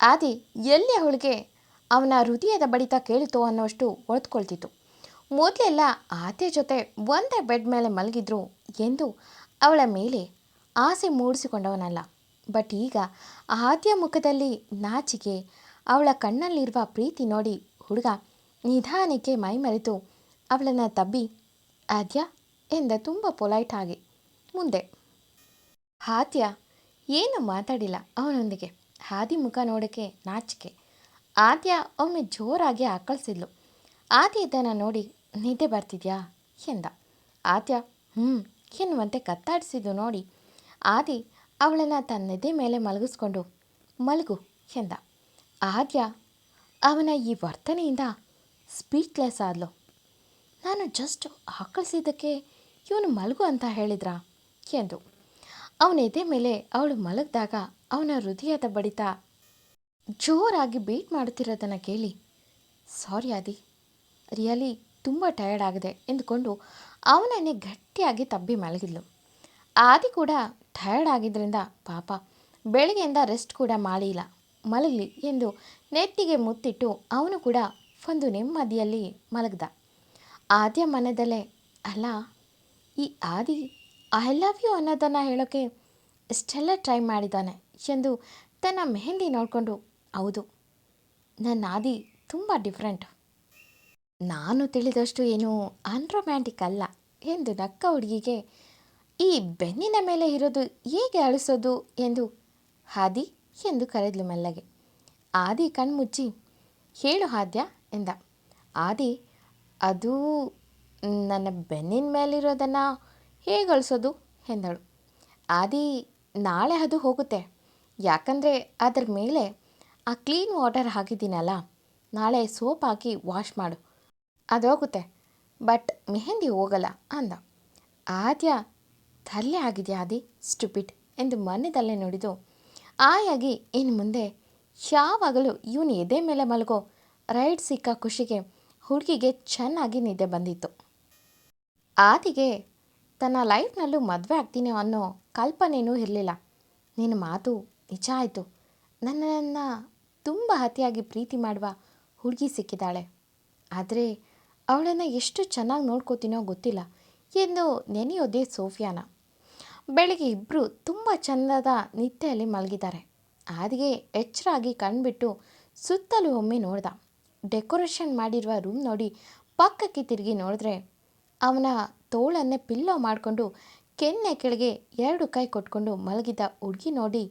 ಆದಿ ಎಲ್ಲಿ ಅವಳಿಗೆ ಅವನ ಹೃದಯದ ಬಡಿತ ಕೇಳಿತು ಅನ್ನೋಷ್ಟು ಒಳ್ತ್ಕೊಳ್ತಿತ್ತು ಮೊದಲೆಲ್ಲ ಆದ್ಯ ಜೊತೆ ಒಂದೇ ಬೆಡ್ ಮೇಲೆ ಮಲಗಿದ್ರು ಎಂದು ಅವಳ ಮೇಲೆ ಆಸೆ ಮೂಡಿಸಿಕೊಂಡವನಲ್ಲ. ಬಟ್ ಈಗ ಆದ್ಯ ಮುಖದಲ್ಲಿ ನಾಚಿಕೆ, ಅವಳ ಕಣ್ಣಲ್ಲಿರುವ ಪ್ರೀತಿ ನೋಡಿ ಹುಡುಗ ನಿಧಾನಕ್ಕೆ ಮೈಮರೆತು ಅವಳನ್ನು ತಬ್ಬಿ, ಆದ್ಯ ಎಂದ ತುಂಬ ಪೊಲೈಟ್ ಆಗಿ ಮುಂದೆ. ಆದ್ಯ ಏನು ಮಾತಾಡಿಲ್ಲ ಅವನೊಂದಿಗೆ. ಹಾದಿ ಮುಖ ನೋಡೋಕ್ಕೆ ನಾಚಿಕೆ. ಆದ್ಯ ಒಮ್ಮೆ ಜೋರಾಗಿ ಆಕಳಿಸಿದ್ಲು. ಆದ್ಯ ಇದನ್ನು ನೋಡಿ ನಿದ್ದೆ ಬರ್ತಿದ್ಯಾ? ಎಂದ. ಆದ್ಯ ಹ್ಞೂ ಎನ್ನುವಂತೆ ಕತ್ತಾಡಿಸಿದ್ದು ನೋಡಿ. ಆದಿ ಅವಳನ್ನು ತನ್ನ ಎದೆ ಮೇಲೆ ಮಲಗಿಸ್ಕೊಂಡು, ಮಲಗು, ಎಂದ. ಆದ್ಯ, ಅವನ ಈ ವರ್ತನೆಯಿಂದ ಸ್ಪೀಚ್ಲೆಸ್ ಆದ್ಲು. ನಾನು ಜಸ್ಟ್ ಆಕಳಿಸಿದ್ದಕ್ಕೆ ಇವನು ಮಲಗು ಅಂತ ಹೇಳಿದ್ರಾ? ಎಂದು. ಅವನ ಎದೆ ಮೇಲೆ ಅವಳು ಮಲಗಿದಾಗ ಅವನ ಹೃದಯದ ಬಡಿತ ಜೋರಾಗಿ ಬೀಟ್ ಮಾಡುತ್ತಿರೋದನ್ನು ಕೇಳಿ ಸಾರಿ ಆದಿ ರಿಯಲಿ ತುಂಬ ಟಯರ್ಡ್ ಆಗಿದೆ, ಎಂದುಕೊಂಡು ಅವನನ್ನೇ ಗಟ್ಟಿಯಾಗಿ ತಬ್ಬಿ ಮಲಗಿದ್ಲು. ಆದಿ ಕೂಡ ಟಯರ್ಡ್ ಆಗಿದ್ದರಿಂದ ಪಾಪ ಬೆಳಗ್ಗೆಯಿಂದ ರೆಸ್ಟ್ ಕೂಡ ಮಾಡಿಲ್ಲ, ಮಲಗಲಿ ಎಂದು ನೆತ್ತಿಗೆ ಮುತ್ತಿಟ್ಟು ಅವನು ಕೂಡ ಒಂದು ನೆಮ್ಮದಿಯಲ್ಲಿ ಮಲಗ್ದ. ಆದ್ಯ ಮನದಲ್ಲೇ, ಅಲ್ಲ, ಈ ಆದಿ ಐ ಲವ್ ಯು ಅನ್ನೋದನ್ನು ಹೇಳೋಕ್ಕೆ ಇಷ್ಟೆಲ್ಲ ಟ್ರೈ ಮಾಡಿದ್ದಾನೆ ಎಂದು ತನ್ನ ಮೆಹಂದಿ ನೋಡಿಕೊಂಡು, ಹೌದು, ನನ್ನ ಆದಿ ತುಂಬ ಡಿಫ್ರೆಂಟ್ ನಾನು ತಿಳಿದಷ್ಟು ಏನು ಅನ್ರೊಮ್ಯಾಂಟಿಕ್ ಅಲ್ಲ ಎಂದು ನಕ್ಕ ಹುಡುಗಿಗೆ, ಈ ಬೆನ್ನಿನ ಮೇಲೆ ಇರೋದು ಹೇಗೆ ಅಳಿಸೋದು? ಎಂದು ಹಾದಿ ಎಂದು ಕರೆದ್ಲು ಮೆಲ್ಲಗೆ. ಆದಿ ಕಣ್ಮುಚ್ಚಿ, ಹೇಳು ಹಾದ್ಯ ಎಂದ. ಆದಿ, ಅದು ನನ್ನ ಬೆನ್ನಿನ ಮೇಲಿರೋದನ್ನು ಹೇಗೆ ಅಳಿಸೋದು? ಎಂದಳು. ಆದಿ ನಾಳೆ ಅದು ಹೋಗುತ್ತೆ. ಯಾಕಂದರೆ ಅದರ ಮೇಲೆ ಆ ಕ್ಲೀನ್ ವಾಟರ್ ಹಾಕಿದ್ದೀನಲ್ಲ, ನಾಳೆ ಸೋಪ್ ಹಾಕಿ ವಾಶ್ ಮಾಡು. ಅದು ಹೋಗುತ್ತೆ. ಬಟ್ ಮೆಹಂದಿ ಹೋಗಲ್ಲ ಅಂದ. ಆದ್ಯ ತಲೆ ಆಗಿದೆಯಾ ಆದಿ? ಸ್ಟುಪಿಟ್ ಎಂದು ಮನೆಯಲ್ಲೇ ನೋಡಿದು. ಆಯಾಗಿ ಇನ್ನು ಮುಂದೆ ಯಾವಾಗಲೂ ಇವನು ಎದೆ ಮೇಲೆ ಮಲಗೋ ರೈಡ್ ಸಿಕ್ಕ ಖುಷಿಗೆ ಹುಡುಗಿಗೆ ಚೆನ್ನಾಗಿ ನಿದ್ದೆ ಬಂದಿತ್ತು. ಆದಿಗೆ ತನ್ನ ಲೈಫ್ನಲ್ಲೂ ಮದುವೆ ಆಗ್ತೀನಿ ಅನ್ನೋ ಕಲ್ಪನೆಯೂ ಇರಲಿಲ್ಲ. ನಿನ್ನ ಮಾತು ನಿಜ ಆಯಿತು. ನನ್ನನ್ನು ತುಂಬ ಅತಿಯಾಗಿ ಪ್ರೀತಿ ಮಾಡುವ ಹುಡುಗಿ ಸಿಕ್ಕಿದ್ದಾಳೆ. ಆದರೆ ಅವಳನ್ನು ಎಷ್ಟು ಚೆನ್ನಾಗಿ ನೋಡ್ಕೋತೀನೋ ಗೊತ್ತಿಲ್ಲ. ಎಂದು ನೆನೆಯೋದೇ ಸೋಫಿಯಾನ. ಬೆಳಿಗ್ಗೆ ಇಬ್ಬರು ತುಂಬ ಚಂದದ ನಿದ್ದೆಯಲ್ಲಿ ಮಲಗಿದ್ದಾರೆ. ಆದಿಗೆ ಎಚ್ಚರಾಗಿ ಕಣ್ಬಿಟ್ಟು ಸುತ್ತಲೂ ಒಮ್ಮೆ ನೋಡ್ದ. ಡೆಕೋರೇಷನ್ ಮಾಡಿರುವ ರೂಮ್ ನೋಡಿ ಪಕ್ಕಕ್ಕೆ ತಿರುಗಿ ನೋಡಿದ್ರೆ ಅವನ ತೋಳನ್ನೇ ಪಿಲ್ಲೋ ಮಾಡಿಕೊಂಡು ಕೆನ್ನೆ ಕೆಳಗೆ ಎರಡು ಕೈ ಕೊಟ್ಕೊಂಡು ಮಲಗಿದ್ದ ಹುಡುಗಿ ನೋಡಿ.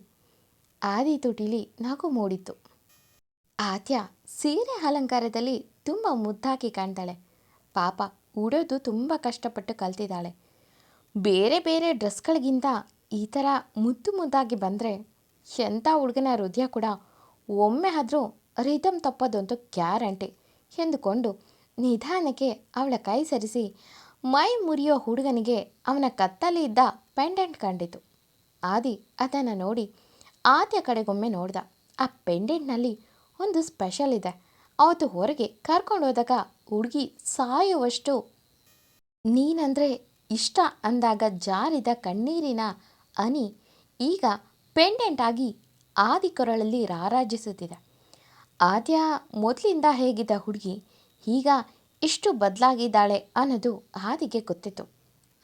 ಆದಿ ತುಟಿಲಿ ನಗು ಮೂಡಿತ್ತು. ಆದ್ಯ ಸೀರೆ ಅಲಂಕಾರದಲ್ಲಿ ತುಂಬ ಮುದ್ದಾಗಿ ಕಾಣ್ತಾಳೆ. ಪಾಪ ಉಡೋದು ತುಂಬ ಕಷ್ಟಪಟ್ಟು ಕಲ್ತಿದ್ದಾಳೆ. ಬೇರೆ ಬೇರೆ ಡ್ರೆಸ್ಗಳಿಗಿಂತ ಈ ಥರ ಮುದ್ದು ಮುದ್ದಾಗಿ ಬಂದರೆ ಎಂಥ ಹುಡುಗನ ಹೃದಯ ಕೂಡ ಒಮ್ಮೆ ಆದರೂ ರಿದಮ್ ತಪ್ಪೋದಂತೂ ಗ್ಯಾರಂಟಿ ಎಂದುಕೊಂಡು ನಿಧಾನಕ್ಕೆ ಅವಳ ಕೈ ಸರಿಸಿ ಮೈ ಮುರಿಯೋ ಹುಡುಗನಿಗೆ ಅವನ ಕತ್ತಲ್ಲಿ ಇದ್ದ ಪೆಂಡೆಂಟ್ ಕಂಡಿತು. ಆದಿ ಅದನ್ನು ನೋಡಿ ಆದ್ಯ ಕಡೆಗೊಮ್ಮೆ ನೋಡ್ದ. ಆ ಪೆಂಡೆಂಟ್ನಲ್ಲಿ ಒಂದು ಸ್ಪೆಷಲ್ ಇದೆ. ಅವತ್ತು ಹೊರಗೆ ಕರ್ಕೊಂಡು ಹೋದಾಗ ಹುಡುಗಿ ಸಾಯುವಷ್ಟು ನೀನಂದರೆ ಇಷ್ಟ ಅಂದಾಗ ಜಾರಿದ ಕಣ್ಣೀರಿನ ಅನಿ ಈಗ ಪೆಂಡೆಂಟ್ ಆಗಿ ಆದಿ ಕೊರಳಲ್ಲಿ ರಾರಾಜಿಸುತ್ತಿದೆ. ಆದ್ಯ ಮೊದಲಿಂದ ಹೇಗಿದ್ದ ಹುಡುಗಿ, ಈಗ ಇಷ್ಟು ಬದಲಾಗಿದ್ದಾಳೆ ಅನ್ನೋದು ಆದಿಗೆ ಗೊತ್ತಿತ್ತು.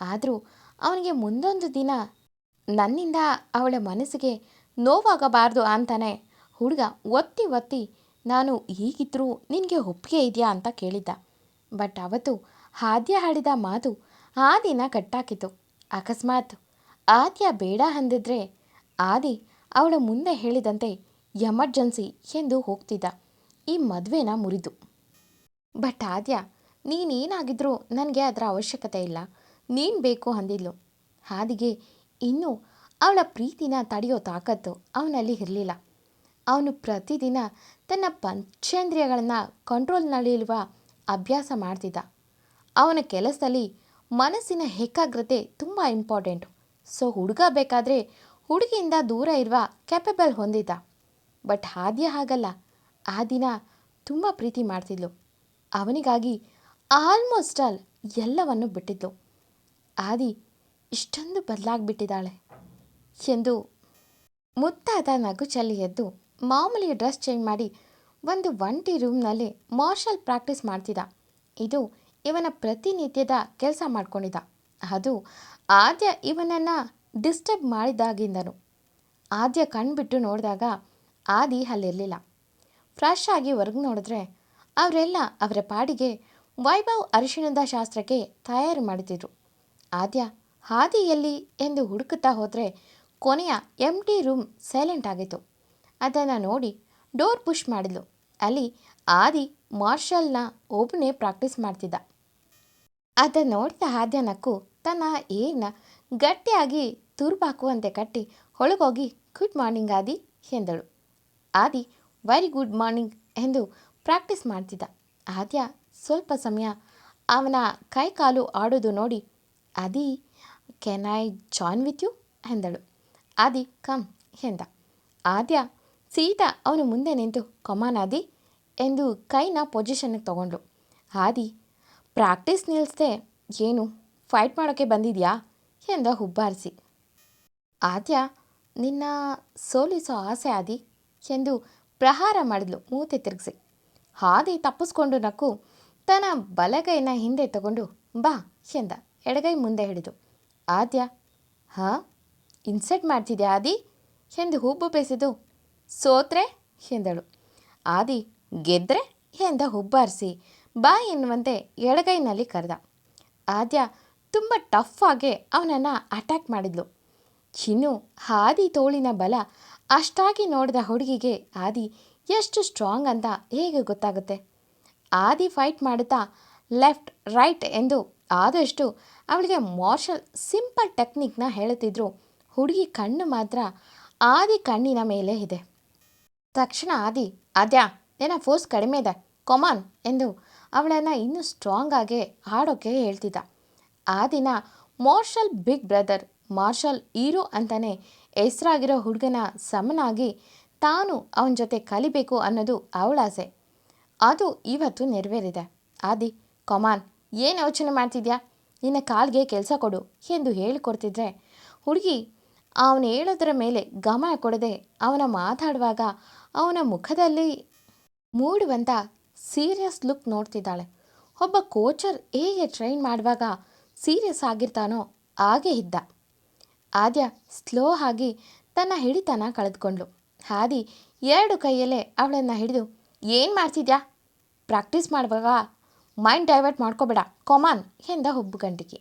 ಆದರೂ ಅವನಿಗೆ ಮುಂದೊಂದು ದಿನ ನನ್ನಿಂದ ಅವಳ ಮನಸ್ಸಿಗೆ ನೋವಾಗಬಾರ್ದು ಅಂತಾನೆ ಹುಡುಗ ಒತ್ತಿ ಒತ್ತಿ, ನಾನು ಹೀಗಿದ್ರೂ ನಿನಗೆ ಒಪ್ಪಿಗೆ ಇದೆಯಾ? ಅಂತ ಕೇಳಿದ್ದ. ಬಟ್ ಅವತ್ತು ಆದ್ಯ ಹಾಡಿದ ಮಾತು ಆ ದಿನ ಕಟ್ಟಾಕಿತು ಅಕಸ್ಮಾತ್ ಆದ್ಯ ಬೇಡ ಅಂದಿದ್ರೆ ಆದಿ ಅವಳ ಮುಂದೆ ಹೇಳಿದಂತೆ ಎಮರ್ಜೆನ್ಸಿ ಎಂದು ಹೋಗ್ತಿದ್ದ. ಈ ಮದುವೆನ ಮುರಿದು. ಬಟ್ ಆದ್ಯ, ನೀನೇನಾಗಿದ್ರೂ ನನಗೆ ಅದರ ಅವಶ್ಯಕತೆ ಇಲ್ಲ. ನೀನು ಬೇಕು ಅಂದಿದ್ಲು. ಹಾದಿಗೆ ಇನ್ನೂ ಅವಳ ಪ್ರೀತಿನ ತಡೆಯೋ ತಾಕತ್ತು ಅವನಲ್ಲಿ ಇರಲಿಲ್ಲ. ಅವನು ಪ್ರತಿದಿನ ತನ್ನ ಪಂಚೇಂದ್ರಿಯಗಳನ್ನು ಕಂಟ್ರೋಲ್ನಲ್ಲಿರುವ ಅಭ್ಯಾಸ ಮಾಡ್ತಿದ್ದ. ಅವನ ಕೆಲಸದಲ್ಲಿ ಮನಸ್ಸಿನ ಏಕಾಗ್ರತೆ ತುಂಬ ಇಂಪಾರ್ಟೆಂಟು ಸೊ ಹುಡುಗ ಬೇಕಾದರೆ ಹುಡುಗಿಯಿಂದ ದೂರ ಇರುವ ಕ್ಯಾಪೆಬಲ್ ಹೊಂದಿದ್ದ. ಬಟ್ ಆದ್ಯ ಹಾಗಲ್ಲ. ಆ ದಿನ ತುಂಬ ಪ್ರೀತಿ ಮಾಡ್ತಿದ್ಲು. ಅವನಿಗಾಗಿ ಆಲ್ಮೋಸ್ಟ್ ಆಲ್ ಎಲ್ಲವನ್ನು ಬಿಟ್ಟಿದ್ದು. ಆದಿ ಇಷ್ಟೊಂದು ಬದಲಾಗ್ಬಿಟ್ಟಿದ್ದಾಳೆ ಎಂದು ಮುತ್ತಾದ ನಗು ಚೆಲ್ಲಿ ಎದ್ದು ಮಾಮೂಲಿ ಡ್ರೆಸ್ ಚೇಂಜ್ ಮಾಡಿ ಒಂದು ಒಂಟಿ ರೂಮ್ನಲ್ಲಿ ಮಾರ್ಷಲ್ ಪ್ರಾಕ್ಟೀಸ್ ಮಾಡ್ತಿದ್ದ. ಇದು ಇವನ ಪ್ರತಿನಿತ್ಯದ ಕೆಲಸ ಮಾಡ್ಕೊಂಡಿದ್ದ. ಅದು ಆದ್ಯ ಇವನನ್ನು ಡಿಸ್ಟರ್ಬ್ ಮಾಡಿದಾಗಿಂದನು ಆದ್ಯ ಕಣ್ಬಿಟ್ಟು ನೋಡಿದಾಗ ಆದಿ ಅಲ್ಲಿರಲಿಲ್ಲ. ಫ್ರೆಶ್ ಆಗಿ ಹೊರಗೆ ನೋಡಿದ್ರೆ ಅವರೆಲ್ಲ ಅವರ ಪಾಡಿಗೆ ವೈಭವ್ ಅರಿಶಿಣದ ಶಾಸ್ತ್ರಕ್ಕೆ ತಯಾರು ಮಾಡುತ್ತಿದ್ರು ಆದ್ಯ ಹಾದಿಯಲ್ಲಿ ಎಂದು ಹುಡುಕುತ್ತಾ ಹೋದರೆ ಕೊನೆಯ ಎಂ ಟಿ ರೂಮ್ ಸೈಲೆಂಟ್ ಆಗಿತ್ತು. ಅದನ್ನು ನೋಡಿ ಡೋರ್ ಪುಷ್ ಮಾಡಿದ್ಲು. ಅಲ್ಲಿ ಆದಿ ಮಾರ್ಷಲ್ನ ಒಬ್ಬನೇ ಪ್ರಾಕ್ಟೀಸ್ ಮಾಡ್ತಿದ್ದ. ಅದನ್ನು ನೋಡಿದ ಆದ್ಯ ನಕ್ಕು ತನ್ನ ಏರ್ನ ಗಟ್ಟಿಯಾಗಿ ತುರುಬಾಕುವಂತೆ ಕಟ್ಟಿ ಒಳಗೋಗಿ ಗುಡ್ ಮಾರ್ನಿಂಗ್ ಆದಿ ಎಂದಳು. ಆದಿ, ವೆರಿ ಗುಡ್ ಮಾರ್ನಿಂಗ್ ಎಂದು ಪ್ರಾಕ್ಟೀಸ್ ಮಾಡ್ತಿದ್ದ. ಆದ್ಯ ಸ್ವಲ್ಪ ಸಮಯ ಅವನ ಕೈ ಕಾಲು ಆಡೋದು ನೋಡಿ Adi can I join with you ಎಂದಳು. ಆದಿ ಕಮ್ ಎಂದ. ಆದ್ಯ ಸೀತಾ ಅವನು ಮುಂದೆ ನಿಂತು ಕಮಾನ್ ಆದಿ ಎಂದು ಕೈನ ಪೊಸಿಷನ್ಗೆ ತಗೊಂಡ್ಳು. ಆದಿ, ಪ್ರಾಕ್ಟೀಸ್ ನಿಲ್ಲಿಸ್ದೆ ಏನು? ಫೈಟ್ ಮಾಡೋಕ್ಕೆ ಬಂದಿದ್ಯಾ? ಎಂದ ಹುಬ್ಬಾರಿಸಿ. ಆದ್ಯ, ನಿನ್ನ ಸೋಲಿಸೋ ಆಸೆ ಆದಿ ಎಂದು ಪ್ರಹಾರ ಮಾಡಿದ್ಲು, ಮೂತೆ ತಿರುಗಿಸಿ. ಹಾದಿ ತಪ್ಪಿಸ್ಕೊಂಡು ನಕ್ಕು, ತನ್ನ ಬಲಗೈನ ಹಿಂದೆ ತಗೊಂಡು, ಬಾ ಎಂದ ಎಡಗೈ ಮುಂದೆ ಹಿಡಿದು ಆದ್ಯ? ಹಾಂ? ಇನ್ಸೆಟ್ ಮಾಡ್ತಿದ್ಯಾ ಆದಿ? ಎಂದು ಹುಬ್ಬು ಬೇಸಿದು ಸೋತ್ರೆ? ಎಂದಳು. ಆದಿ, ಗೆದ್ರೆ? ಎಂದ ಹುಬ್ಬಾರಿಸಿ, ಬಾ ಎನ್ನುವಂತೆ ಎಡಗೈನಲ್ಲಿ ಕರೆದ. ಆದ್ಯ, ತುಂಬ ಟಫ್ ಆಗಿ ಅವನನ್ನು ಅಟ್ಯಾಕ್ ಮಾಡಿದ್ಲು. ಇನ್ನು ಆದಿ ತೋಳಿನ ಬಲ ಅಷ್ಟಾಗಿ ನೋಡಿದ ಹುಡುಗಿಗೆ ಆದಿ ಎಷ್ಟು ಸ್ಟ್ರಾಂಗ್ ಅಂತ ಹೇಗೆ ಗೊತ್ತಾಗುತ್ತೆ? ಆದಿ ಫೈಟ್ ಮಾಡುತ್ತಾ ಲೆಫ್ಟ್ ರೈಟ್ ಎಂದು ಆದಷ್ಟು ಅವಳಿಗೆ ಮಾರ್ಷಲ್ ಸಿಂಪಲ್ ಟೆಕ್ನಿಕ್ನ ಹೇಳುತ್ತಿದ್ರು. ಹುಡುಗಿ ಕಣ್ಣು ಮಾತ್ರ ಆದಿ ಕಣ್ಣಿನ ಮೇಲೆ ಇದೆ. ತಕ್ಷಣ ಆದಿ ಅದ್ಯಾ ನಿನ್ನ ಫೋರ್ಸ್ ಕಡಿಮೆ ಇದೆ ಕೊಮಾನ್ ಎಂದು ಅವಳನ್ನು ಇನ್ನೂ ಸ್ಟ್ರಾಂಗ್ ಆಗಿ ಹಾಡೋಕ್ಕೆ ಹೇಳ್ತಿದ್ದ. ಆ ದಿನ Marshal big brother Marshal hero ಅಂತಲೇ ಹೆಸರಾಗಿರೋ ಹುಡುಗನ ಸಮನಾಗಿ ತಾನು ಅವನ ಜೊತೆ ಕಲಿಬೇಕು ಅನ್ನೋದು ಅವಳಾಸೆ ಅದು ಇವತ್ತು ನೆರವೇರಿದೆ. ಆದಿ, ಕೊಮಾನ್, ಏನು ಯೋಚನೆ ಮಾಡ್ತಿದ್ಯಾ? ನಿನ್ನ ಕಾಲ್ಗೆ ಕೆಲಸ ಕೊಡು ಎಂದು ಹೇಳಿಕೊಡ್ತಿದ್ರೆ, ಹುಡುಗಿ ಅವನು ಹೇಳೋದರ ಮೇಲೆ ಗಮನ ಕೊಡದೆ ಅವನ ಮಾತಾಡುವಾಗ ಅವನ ಮುಖದಲ್ಲಿ ಮೂಡುವಂಥ ಸೀರಿಯಸ್ ಲುಕ್ ನೋಡ್ತಿದ್ದಾಳೆ. ಒಬ್ಬ ಕೋಚರ್ ಹೇಗೆ ಟ್ರೈನ್ ಮಾಡುವಾಗ ಸೀರಿಯಸ್ ಆಗಿರ್ತಾನೋ ಹಾಗೆ ಇದ್ದ. ಆದ್ಯ ಸ್ಲೋ ಆಗಿ ತನ್ನ ಹಿಡಿತನ ಕಳೆದುಕೊಂಡ್ಳು. ಹಾದಿ ಎರಡು ಕೈಯಲ್ಲೇ ಅವಳನ್ನು ಹಿಡಿದು, ಏನು ಮಾಡ್ತಿದ್ಯಾ? ಪ್ರಾಕ್ಟೀಸ್ ಮಾಡುವಾಗ ಮೈಂಡ್ ಡೈವರ್ಟ್ ಮಾಡ್ಕೋಬೇಡ, ಕಾಮನ್, ಎಂದ ಹುಬ್ಬು ಗಂಟಿಗೆ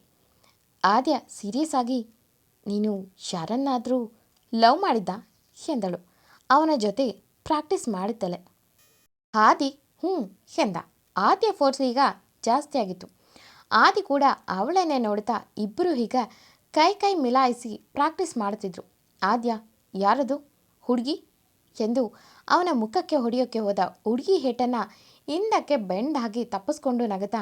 ಆದ್ಯ ಸೀರಿಯಸ್ ಆಗಿ, ನೀನು ಯಾರನ್ನಾದರೂ ಲವ್ ಮಾಡಿದ್ದ? ಎಂದಳು. ಅವನ ಜೊತೆ ಪ್ರಾಕ್ಟೀಸ್ ಮಾಡಿದ್ದಲೆ ಆದಿ ಹ್ಞೂ, ಎಂದ. ಆದ್ಯ ಫೋರ್ಸ್ ಈಗ ಜಾಸ್ತಿ ಆಗಿತ್ತು. ಆದಿ ಕೂಡ ಅವಳನ್ನೇ ನೋಡ್ತಾ ಇಬ್ಬರು ಈಗ ಕೈ ಕೈ ಮಿಲಾಯಿಸಿ ಪ್ರಾಕ್ಟೀಸ್ ಮಾಡುತ್ತಿದ್ರು. ಆದ್ಯ, ಯಾರದು? ಹುಡುಗಿ? ಎಂದು ಅವನ ಮುಖಕ್ಕೆ ಹೊಡೆಯೋಕ್ಕೆ ಹೋದ ಹುಡುಗಿ ಹೇಟನ್ನು ಹಿಂದಕ್ಕೆ ಬೆಂಡ್ ಆಗಿ ತಪ್ಪಿಸ್ಕೊಂಡು ನಗತಾ,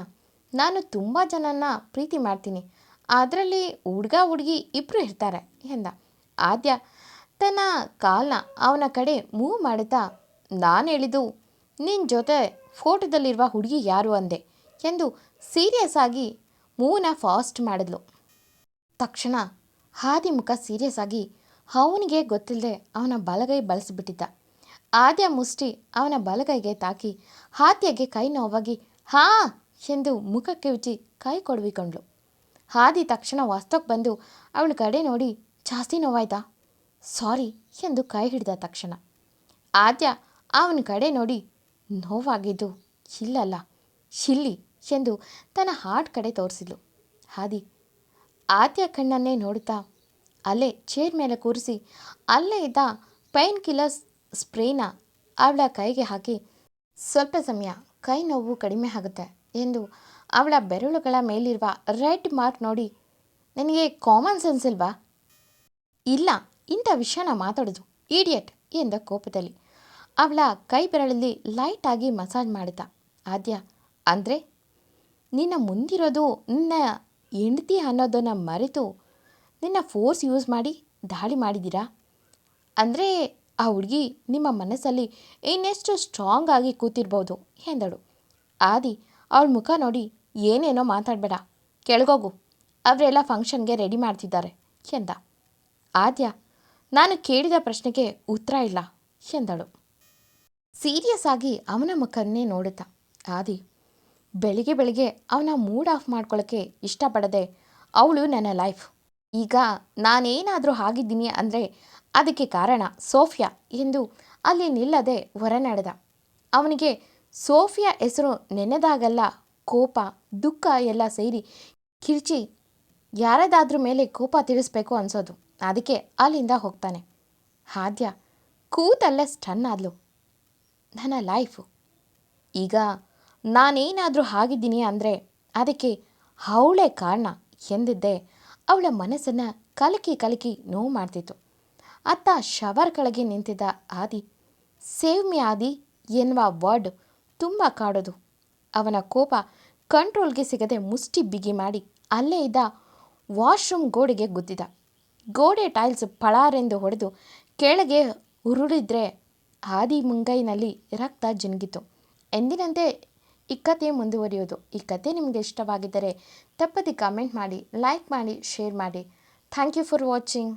ನಾನು ತುಂಬ ಜನನ ಪ್ರೀತಿ ಮಾಡ್ತೀನಿ. ಅದರಲ್ಲಿ ಹುಡುಗ ಹುಡುಗಿ ಇಬ್ಬರು ಇರ್ತಾರೆ, ಎಂದ. ಆದ್ಯ ತನ್ನ ಕಾಲನ್ನ ಅವನ ಕಡೆ ಮೂವ್ ಮಾಡುತ್ತಾ, ನಾನು ಹೇಳಿದ್ದು ನಿನ್ನ ಜೊತೆ ಫೋಟೋದಲ್ಲಿರುವ ಹುಡುಗಿ ಯಾರು ಅಂದೆ, ಎಂದು ಸೀರಿಯಸ್ ಆಗಿ ಮೂವ್ನ ಫಾಸ್ಟ್ ಮಾಡಿದ್ಲು. ತಕ್ಷಣ ಹಾದಿ ಮುಖ ಸೀರಿಯಸ್ ಆಗಿ ಅವನಿಗೆ ಗೊತ್ತಿಲ್ಲದೆ ಅವನ ಬಲಗೈ ಬಳಸಿಬಿಟ್ಟಿದ್ದ. ಆದ್ಯ ಮುಷ್ಟಿ ಅವನ ಬಲಗೈಗೆ ತಾಕಿ ಹಾದ್ಯಗೆ ಕೈ ನೋವಾಗಿ, ಹಾ! ಎಂದು ಮುಖಕ್ಕೆ ಉಚ್ಚಿ ಕೈ ಕೊಡವಿಕೊಂಡ್ಳು. ಹಾದಿ ತಕ್ಷಣ ವಾಸ್ತವಕ್ಕೆ ಬಂದು ಅವಳ ಕಡೆ ನೋಡಿ, ಜಾಸ್ತಿ ನೋವಾಯ್ತಾ? ಸಾರಿ, ಎಂದು ಕೈ ಹಿಡಿದ ತಕ್ಷಣ. ಆದ್ಯ ಅವನ ಕಡೆ ನೋಡಿ, ನೋವಾಗಿದ್ದು ಇಲ್ಲಲ್ಲ, ಇಲ್ಲಿ, ಎಂದು ತನ್ನ ಹಾರ್ಟ್ ಕಡೆ ತೋರಿಸಿದ್ಲು. ಹಾದಿ ಆದ್ಯ ಕಣ್ಣನ್ನೇ ನೋಡುತ್ತಾ ಅಲ್ಲೇ ಚೇರ್ ಮೇಲೆ ಕೂರಿಸಿ, ಅಲ್ಲೇ ಇದ್ದ ಪೈನ್ ಕಿಲ್ಲರ್ಸ್ ಸ್ಪ್ರೇನ ಅವಳ ಕೈಗೆ ಹಾಕಿ, ಸ್ವಲ್ಪ ಸಮಯ, ಕೈ ನೋವು ಕಡಿಮೆ ಆಗುತ್ತೆ ಎಂದು ಅವಳ ಬೆರಳುಗಳ ಮೇಲಿರುವ ರೆಡ್ ಮಾರ್ಕ್ ನೋಡಿ, ನನಗೆ ಕಾಮನ್ ಸೆನ್ಸ್ ಇಲ್ವಾ? ಇಲ್ಲ, ಇಂಥ ವಿಷಯನ ಮಾತಾಡೋದು ಈಡಿಯಟ್ ಎಂದ ಕೋಪದಲ್ಲಿ. ಅವಳ ಕೈ ಬೆರಳಲ್ಲಿ ಲೈಟಾಗಿ ಮಸಾಜ್ ಮಾಡಿದ ಆದ್ಯ, ಅಂದರೆ? ನಿನ್ನ ಮುಂದಿರೋದು ನಿನ್ನ ಹೆಂಡತಿ ಅನ್ನೋದನ್ನು ಮರೆತು ನಿನ್ನ ಫೋರ್ಸ್ ಯೂಸ್ ಮಾಡಿ ದಾಳಿ ಮಾಡಿದ್ದೀರಾ? ಅಂದರೆ ಆ ಹುಡುಗಿ ನಿಮ್ಮ ಮನಸ್ಸಲ್ಲಿ ಇನ್ನೆಷ್ಟು ಸ್ಟ್ರಾಂಗ್ ಆಗಿ ಕೂತಿರ್ಬೋದು ಎಂದಳು. ಆದಿ ಅವಳ ಮುಖ ನೋಡಿ ಏನೇನೋ ಮಾತಾಡಬೇಡ, ಕೆಳಗೋಗು, ಅವರೆಲ್ಲ ಫಂಕ್ಷನ್ಗೆ ರೆಡಿ ಮಾಡ್ತಿದ್ದಾರೆ ಎಂದ. ಆದ್ಯ, ನಾನು ಕೇಳಿದ ಪ್ರಶ್ನೆಗೆ ಉತ್ತರ ಇಲ್ಲ ಎಂದಳು. ಸೀರಿಯಸ್ ಆಗಿ ಅವನ ಮುಖನ್ನೇ ನೋಡುತ್ತಾ ಆದಿ ಬೆಳಿಗ್ಗೆ ಬೆಳಿಗ್ಗೆ ಅವನ ಮೂಡ್ ಆಫ್ ಮಾಡ್ಕೊಳ್ಳೋಕ್ಕೆ ಇಷ್ಟಪಡದೆ ಅವಳು ನನ್ನ ಲೈಫ್ ಈಗ ನಾನೇನಾದರೂ ಆಗಿದ್ದೀನಿ ಅಂದರೆ ಅದಕ್ಕೆ ಕಾರಣ ಸೋಫಿಯಾ ಎಂದು ಅಲ್ಲಿ ನಿಲ್ಲದೆ ಹೊರನಡೆದ. ಅವನಿಗೆ ಸೋಫಿಯಾ ಹೆಸರು ನೆನೆದಾಗಲ್ಲ, ಕೋಪ, ದುಃಖ ಎಲ್ಲ ಸೇರಿ ಕಿರ್ಚಿ ಯಾರದಾದ್ರ ಮೇಲೆ ಕೋಪ ತೀರಿಸ್ಬೇಕು ಅನ್ಸೋದು. ಅದಕ್ಕೆ ಅಲ್ಲಿಂದ ಹೋಗ್ತಾನೆ. ಹಾದ್ಯ ಕೂತಲ್ಲೇ ಸ್ಟನ್ ಆದ್ಲು. ನನ್ನ ಲೈಫು. ಈಗ ನಾನೇನಾದರೂ ಆಗಿದ್ದೀನಿ ಅಂದರೆ ಅದಕ್ಕೆ ಅವಳೇ ಕಾರಣ ಎಂದಿದ್ದೆ ಅವಳ ಮನಸ್ಸನ್ನು ಕಲಕಿ ಕಲಕಿ ನೋವು ಮಾಡ್ತಿತ್ತು. ಅತ್ತ ಶವರ್ ಕೆಳಗೆ ನಿಂತಿದ್ದ ಆದಿ ಸೇವ್ ಮಿ ಆದಿ, ಎನ್ನುವ ವರ್ಡ್ ತುಂಬ ಕಾಡೋದು. ಅವನ ಕೋಪ ಕಂಟ್ರೋಲ್ಗೆ ಸಿಗದೆ ಮುಷ್ಟಿ ಬಿಗಿ ಮಾಡಿ ಅಲ್ಲೇ ಇದ್ದ ವಾಶ್ರೂಮ್ ಗೋಡೆಗೆ ಗುದ್ದಿದ. ಗೋಡೆ ಟೈಲ್ಸ್ ಪಳಾರೆಂದು ಹೊಡೆದು ಕೆಳಗೆ ಉರುಳಿದ್ರೆ ಆದಿ ಮುಂಗೈನಲ್ಲಿ ರಕ್ತ ಜಿನುಗಿತು ಎಂದಿನಂತೆ ಈ ಕಥೆ ಮುಂದುವರಿಯೋದು ಈ ಕಥೆ ನಿಮಗೆ ಇಷ್ಟವಾಗಿದ್ದರೆ ತಪ್ಪದೆ ಕಾಮೆಂಟ್ ಮಾಡಿ ಲೈಕ್ ಮಾಡಿ ಶೇರ್ ಮಾಡಿ. Thank you for watching